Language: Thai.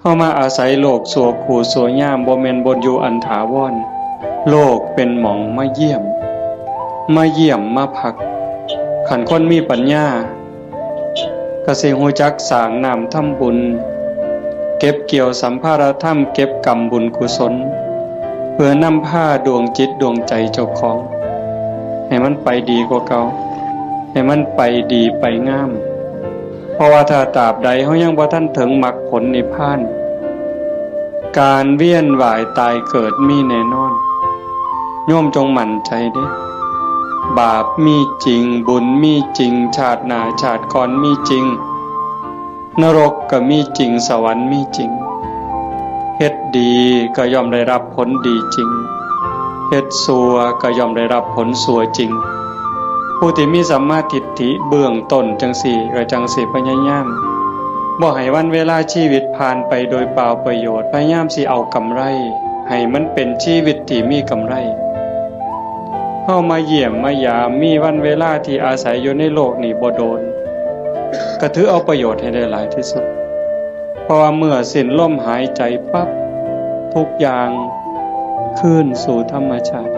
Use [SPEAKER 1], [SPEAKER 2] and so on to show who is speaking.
[SPEAKER 1] เฮามาอาศัยโลกสัวขู่สัวยามบ่แม่นบนอยู่อันถาวรโลกเป็นหมองมาเยี่ยม มาเยี่ยมมาพัก ขันคนมีปัญญากสิหูจักสางนามทำบุญ เก็บเกี่ยวสัมภาระธรรมเก็บกรรมบุญกุศล เพื่อนำผ้าดวงจิตดวงใจเจ้าของ ให้มันไปดีกว่าเก่าให้มันไปดีไปงาม เพราะว่าถ้าตราบใดเขายังบ่ท่านถึงมรรคผลนิพพาน การเวียนว่ายตายเกิดมีแน่นอน โยมจงหมั่นใจเด้บาปมีจริง บุญมีจริง ชาติหนาชาติก่อนมีจริง นรกก็มีจริง สวรรค์มีจริงเฮ็ดดีก็ย่อมได้รับผลดีจริงเฮ็ดสัวก็ย่อมได้รับผลสัวจริง ผู้ที่มีสัมมาทิฏฐิเบื้องต้นจังสี่ก็จังสี่พยายามบ่ให้วันเวลาชีวิตผ่านไปโดยเปล่าประโยชน์พยายามสิเอากำไร ให้มันเป็นชีวิตที่มีกำไรเฮามาเยี่ยมมายามมีวันเวลาที่อาศัยอยู่ในโลกนี้บ่โดนก็ถือเอาประโยชน์ให้ได้หลายที่สุด เพราะว่าเมื่อสิ้นลมหายใจปั๊บทุกอย่างคืนสู่ธรรมชาติ